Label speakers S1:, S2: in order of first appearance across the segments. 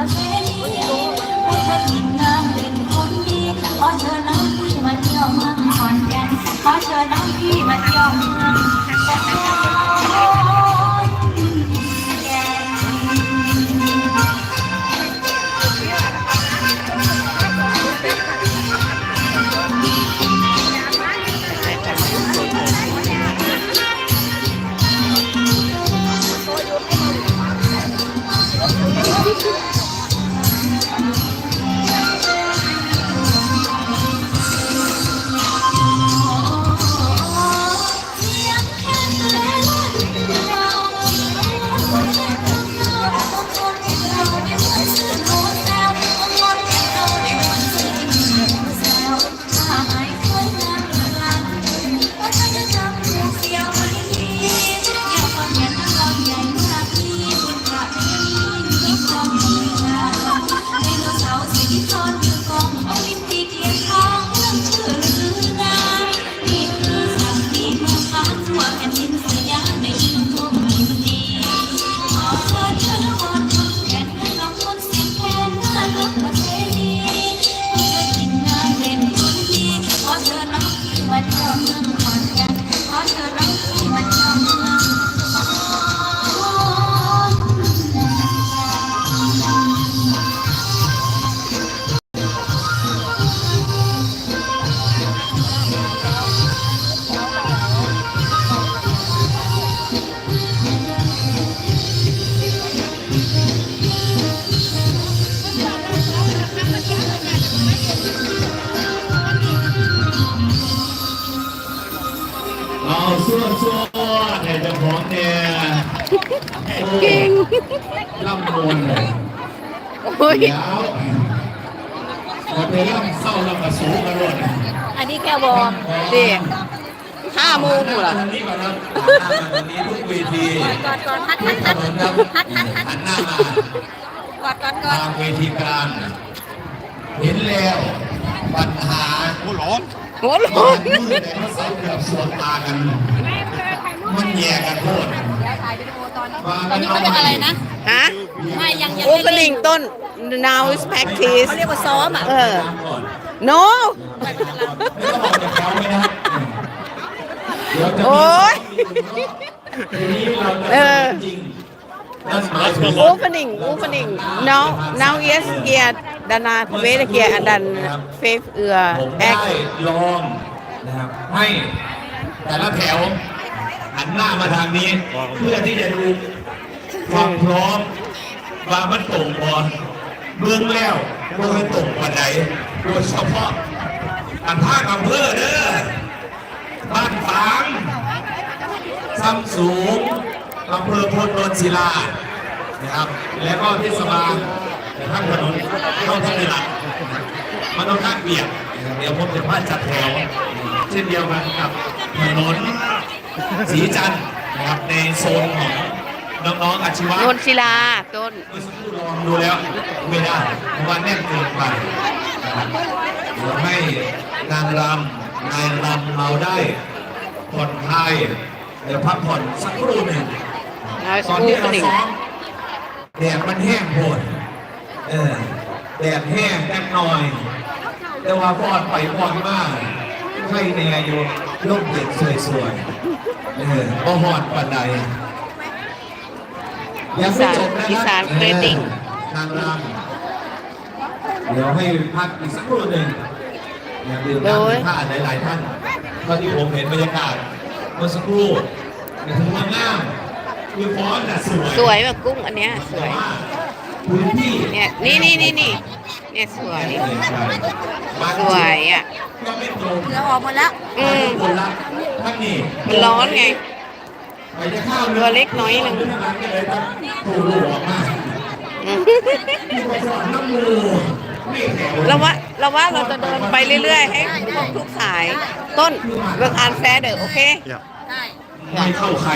S1: ประเพณีให้เธอกินน้ำเป็นคนดีขอเชิญน้องพี่มาเที่ยวเมืองขอนแก่นขอเชิญน้องพี่มาเที่ยวเมือง
S2: จะของเนี่ยเก่งล่ำมวนเลย
S3: โอ้ย
S2: เดี๋ยวพอไปล่ำเข้าล่ำกระสูงกระโดด
S3: อันนี้แค่วอร์มดิห้าโมงหมดละ
S2: ตรงนี้ก่อนนะตรงนี้ทุกเวที
S3: ก่อนก่อนฮัท
S2: ทุ
S3: ฮั
S2: ก
S3: ท
S2: ถ
S3: ฮัท
S2: นนครับ
S3: ฮัทฮัทฮัท
S2: หันหน้ามา
S3: ก่อนก่อนก่อน
S2: ทางเวทีกลางเห็นแล้วปัญหา
S3: โอ้โห
S2: มันมืดแต่ว่าเสาเกือบสวนตากัน มันแย่กันโคตร
S3: ถ่ายวิดีโอตอนนี้ตอนนี้เขาเรียกอะไรนะ
S4: ฮะ
S3: ไม่ยังยัง
S4: โอ
S3: ไม่
S4: เ n น n งต้น now is practice
S3: เขาเรียกว่าซ้อมอะ
S4: เออ
S2: น้ำก่อน
S4: no
S2: ไม่ต้องออกจากแถวเลยนะเดี๋ยวจะมี
S4: โอ้ย
S2: ทีนี้เรา
S4: เอ
S2: จะ
S4: อ
S2: จริงนั่นหมายถึง
S4: opening opening now now yes gear ดานาเวทเกียร์ดันเฟฟเอือ
S2: ผม
S4: แอ
S2: ได้
S4: ค
S2: ลองนะครับให้แต่ละแถว หันหน้ามาทางนี้ เพื่อที่จะดูความพร้อมว่ามันตรงบอลเบื้องแล้วว่ามันตรงกว่าไหนโดยเฉพาะอันภาคอำเภอเด้อบ้านฝางซ้ำสูงอำเภอพลนนศิลานะครับ แล้วก็เทศบาลทางถนนเข้าทางในหลักมันต้องข้างเบียดเดี๋ยวผมจะพาจัดแถวเช่นเดียวกันกับถนน สีจันทร์นะครับในโซนของน้องๆอาชีวะ
S4: นนศิลาต้น
S2: เมื่อสักครู่ลองดูแล้วไม่ได้เพราะว่าแน่นเกินไปนะครับเดี๋ยวให้นางรำนายรำเราได้ผ่อนคลายเดี๋ยวพักผ่อนสักครู่หนึ่ง
S4: now is
S2: ตอนที่เรา
S4: opening
S2: ซ้อมแดดมันแห้งโหดเออแดดแห้งแค่หน่อย แต่ว่าพอดไปพอดมากให้แนอยู่ร่มเย็นสวยๆ เออพอหอดปันใดยังไม่จบนะ
S4: อี
S2: ค
S4: สา
S2: รั
S4: น Creating
S2: นางรำเดี๋ยวให้พักอีกสักครู่หนึ่งอย่าดื่มน้ำดื่มผ้าหลายๆท่านเท่าที่ผมเห็นบรรยากาศเมื่อสักครู่ถือว่างามคือฟอนต์น่ะสวย
S4: สวยแบบกุ้งอันเนี้ยสวย
S2: พื้นที่
S4: เนี่ยนี่นี่นี่นี่ เนี่ยสวย สวยอะ
S2: ก็ไม่ตรง
S3: เหงื่อออกหมดแล้ว
S4: อืม
S2: คนละท่านนี่
S4: มันร้อนไง
S2: ไปจะเข้า
S4: ตัวเล็กน้อยหนึ่ง
S2: ถูกหลอกมาก
S4: อืม
S2: ที่ไปสอนน้ำมูไม่แถว
S4: เราว่าเราว่าเราจะเดินไปเรื่อยๆ ให้ครบทุกสาย ต้นเรื่องอ่านแฟร์เด้อโอเค
S3: ได้
S2: ไม่เข้าใคร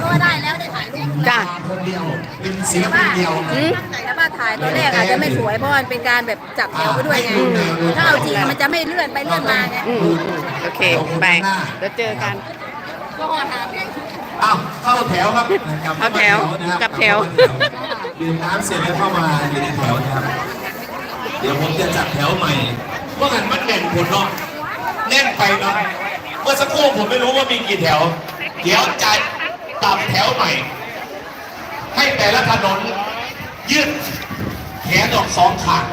S3: เพราะว่าได้แล้วได้ถ่ายรูป
S4: จ้ะ
S2: คนเดียวเป็นศิลปินเดียว
S4: อืม
S3: แต่ว่าถ่ายตอนแรกอาจจะไม่สวยเพราะมันเป็นการแบบจับแถวไปด้วยไงถ้าเอาจริงมันจะไม่เลื่อนไปเลื่อนมาไง
S4: อืมอืมโอเคไปแล้วเจอกัน
S3: ก็หอถาม
S2: อ้าวเข้าแถวครับ
S4: เข้าแถว
S2: นะครับ
S4: กลับแถว
S2: ดื่มน้ำเสร็จแล้วเข้ามาอยู่ในแถวนะครับเดี๋ยวผมจะจัดแถวใหม่ว่ากันมันแน่นคนเนาะแน่นไปเนาะเมื่อสักครู่ผมไม่รู้ว่ามีกี่แถว เดี๋ยวจะตัดแถวใหม่ ให้แต่ละถนนยืดแขนออกสองข้าง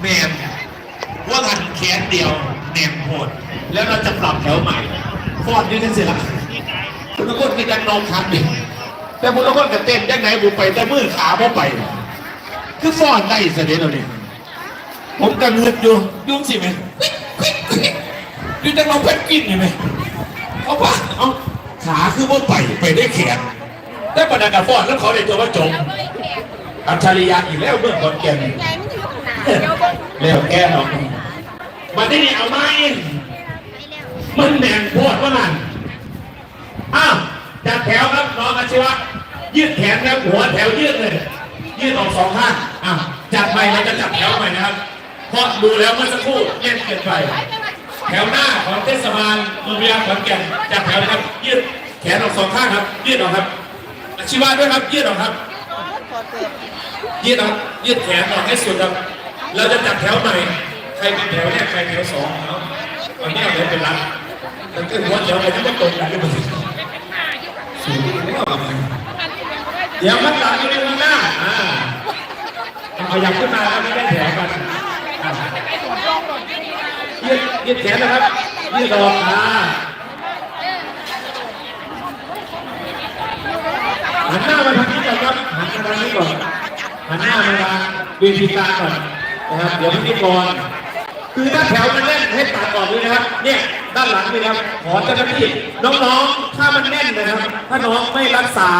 S2: แนมว่ากันแขนเดียวแนมโหดแล้วเราจะปรับแถวใหม่ฟอดยืดกันเสร็จละคุณตะโกนคือจังนองคันดิแต่คุณตะโกนกับเต้นยังไงบุไปแต่มือขาบ่ไป คือฟอดได้เสด็จเราเนี่ยผมกังเงินอยู่ยุ่งสิไหมอยู่จังเราเพชรกินอยู่ไหมเอาปะเอา ขาคือบ่ไปไปได้แขนได้ประดับฟอนแล้วเขาเลยตัวว่าจงอัจฉริยะอีกแล้วเมื่อก่อนแกนเร็วแกหรอกมาที่นี่เอาไหมมันแหน่งโพดว่านั่นอ้าวจัดแถวครับน้องอาชีวะยืดแขนครับหัวแถวยืดเลยยืดออกสองข้างอะจัดใหม่เราจะจัดแถวใหม่นะครับ เพราะดูแล้วเมื่อสักครู่เล่นเกินไป แถวหน้าของเทศบาลเมืองพยาขอนแก่นจัดแถวนะครับ ยืดแขนออกสองข้างครับ ยืดออกครับ อาชีวะด้วยครับ ยืดออกครับ ยืดออกยืดแขนออกให้สุดครับ เราจะจัดแถวใหม่ ใครเป็นแถวแรกใครแถวสองเนาะตอนนี้เอาเลยเป็นรักแต่ขึ้นหัวแถวไปที่ไม่ตรงกันเลยมันสูงมากเลยเดี๋ยวมันตัดอยู่ในข้างหน้าอ่าขยับขึ้นมาแล้วไม่ได้แถวกัน ยืดแขนนะครับยืดออกอ่าหันหน้ามาทางนี้ก่อนครับหันมาทางนี้ก่อนหันหน้ามาทางเวทีกาก่อนนะครับเดี๋ยวพิธีกรคือถ้าแถวมันแน่นให้ตัดก่อนด้วยนะครับ เนี่ยด้านหลังนี่ครับขอเจ้าหน้าที่น้องๆถ้ามันแน่นนะครับ ถ้าน้องไม่รักษา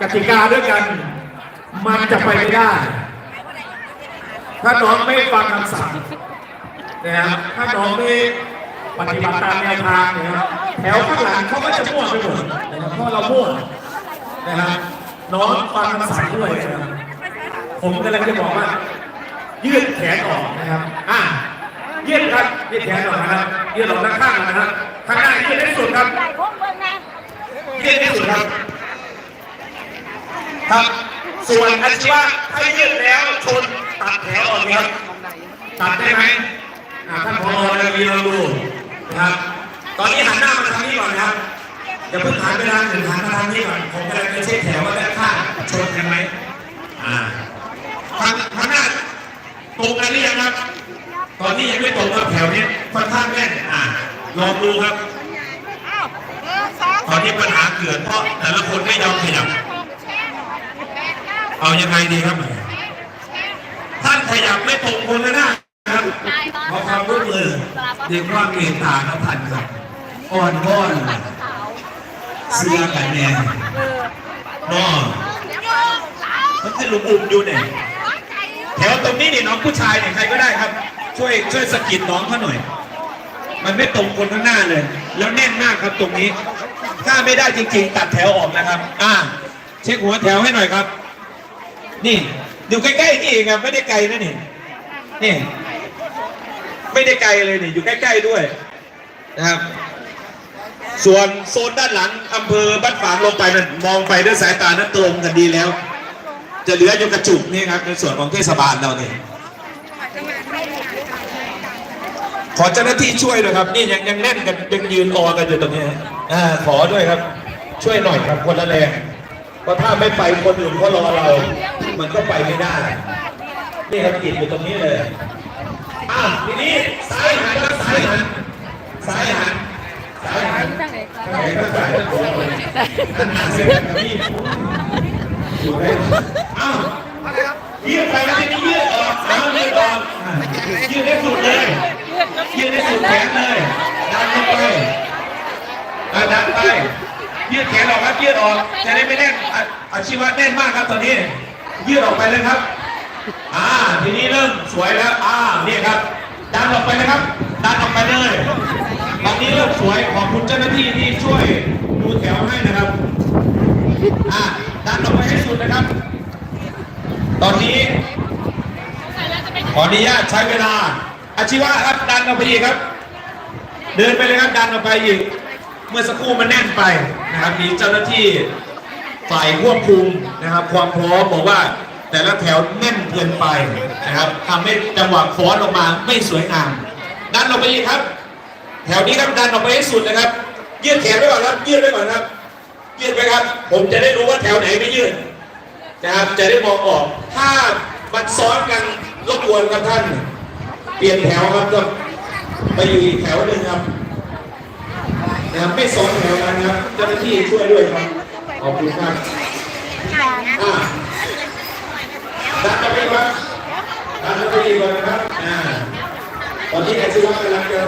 S2: กติกาด้วยกัน มันจะไปไม่ได้ ถ้าน้องไม่ฟังคำสั่ง นะครับถ้าน้องไม่ปฏิบัติตามแนวทางนะครับแถวข้างหลังเขาก็จะมั่วไปหมดนะครับเพราะเรามั่วนะครับน้องฟังคำสั่งด้วยนะครับผมกำลังจะบอกว่า ยืดแขนออกนะครับอะยืดครับยืดแขนออกนะครับยืดออกด้านข้างนะครับข้างหน้ายืดให้สุดครับยืดให้สุดครับ ครับส่วนอาชีวะถ้ายืดแล้วชนตัดแถวออกครับตัดได้ไหม อ่าท่านพอเราดีเราดูนะครับ ตอนนี้หันหน้ามาทางนี้ก่อนนะครับอย่าเพิ่งหันไปทางอื่นหันมาทางนี้ก่อนผมกำลังจะเช็คแถวว่าด้านข้างชนกันไหมอ่าทางทางหน้าตรงกันหรือยังครับ ตอนนี้ยังไม่ตรงครับแถวนี้ค่อนข้างแน่นอ่าลองดูครับตอนนี้ปัญหาเกิดเพราะแต่ละคนไม่ยอมขยับเอายังไงดีครับท่านขยับไม่ตรงคนละหน้า ครับขอความร่วมมือเรียกว่าเมตตาครันครับอ่อนวอนเสื้อกันแน่นอมันคือหลุมอุ่มอยู่เนี่ยแถวตรงนี้นี่น้องผู้ชายเนี่ยใครก็ได้ครับ ช่วยช่วยสะกิดน้องเขาหน่อย มันไม่ตรงคนข้างหน้าเลย แล้วแน่นมากครับตรงนี้ ถ้าไม่ได้จริง ๆ ตัดแถวออกนะครับ อ่า เช็คหัวแถวให้หน่อยครับ นี่อยู่ใกล้ๆนี่เองครับไม่ได้ไกลนะนี่นี่ ไม่ได้ไกลเลยนี่อยู่ใกล้ๆด้วยนะครับ ส่วนโซนด้านหลังอำเภอบ้านฝางลงไปนั่นมองไปด้วยสายตานั้นตรงกันดีแล้ว จะเหลืออยู่กระจุกนี่ครับในส่วนของเทศบาลเราเนี่ยขอเจ้าหน้าที่ช่วยด้วยครับ นี่ยังยังแน่นกันยังยืนออกันอยู่ตรงนี้อ่าขอด้วยครับ ช่วยหน่อยครับคนละแรงเพราะถ้าไม่ไปคนอื่นเขารอเรา มันก็ไปไม่ได้นี่ครับกินอยู่ตรงนี้เลย อ้าวทีนี้ซ้ายหันครับซ้ายหันซ้ายหันซ้ายหันทางไหนก็ซ้ายทางโค้งเลยท่านหันเส้นกับพี่อยู่ไหมอ้าวยืดไปแล้วทีนี้ยืดออกเอายืดออกอะยืดให้สุดเลยยืดให้สุดแขนเลยดันลงไปอะดันไปยืดแขนออกครับยืดออกจะได้ไม่แน่นอะอาชีวะแน่นมากครับตอนนี้ยืดออกไปเลยครับ อ่าทีนี้เริ่มสวยแล้วอ่าเนี่ยครับดันออกไปนะครับดันออกไปเลยตอนนี้เริ่มสวยขอบคุณเจ้าหน้าที่ที่ช่วยดูแถวให้นะครับอ่าดันออกไปให้สุดนะครับ ตอนนี้ขออนุญาตใช้เวลา อาชีวะครับดันออกไปอีกครับ เดินไปเลยครับดันออกไปอีก เมื่อสักครู่มันแน่นไปนะครับมีเจ้าหน้าที่ฝ่ายควบคุมนะครับ ความพร้อมบอกว่า แต่ละแถวแน่นเกินไปนะครับทำให้จังหวะฟ้อนออกมาไม่สวยงามดันออกไปอีกครับ แถวนี้ครับดันออกไปให้สุดนะครับ ยืดแขนไว้ก่อนครับยืดไว้ก่อนครับ ยืดไปครับ ผมจะได้รู้ว่าแถวไหนไม่ยืดนะครับจะได้มองออกถ้ามันซ้อนกันรบกวนครับท่าน เปลี่ยนแถวครับก็ไปอยู่อีกแถวหนึ่งครับนะครับไม่ซ้อนแถวกันครับเจ้าหน้าที่ช่วยด้วยครับขอบคุณครับ ดันไปอีกครับดันไปอีกว่านนะครับอ่าตอนนี้แอซิว่ากำลังจะ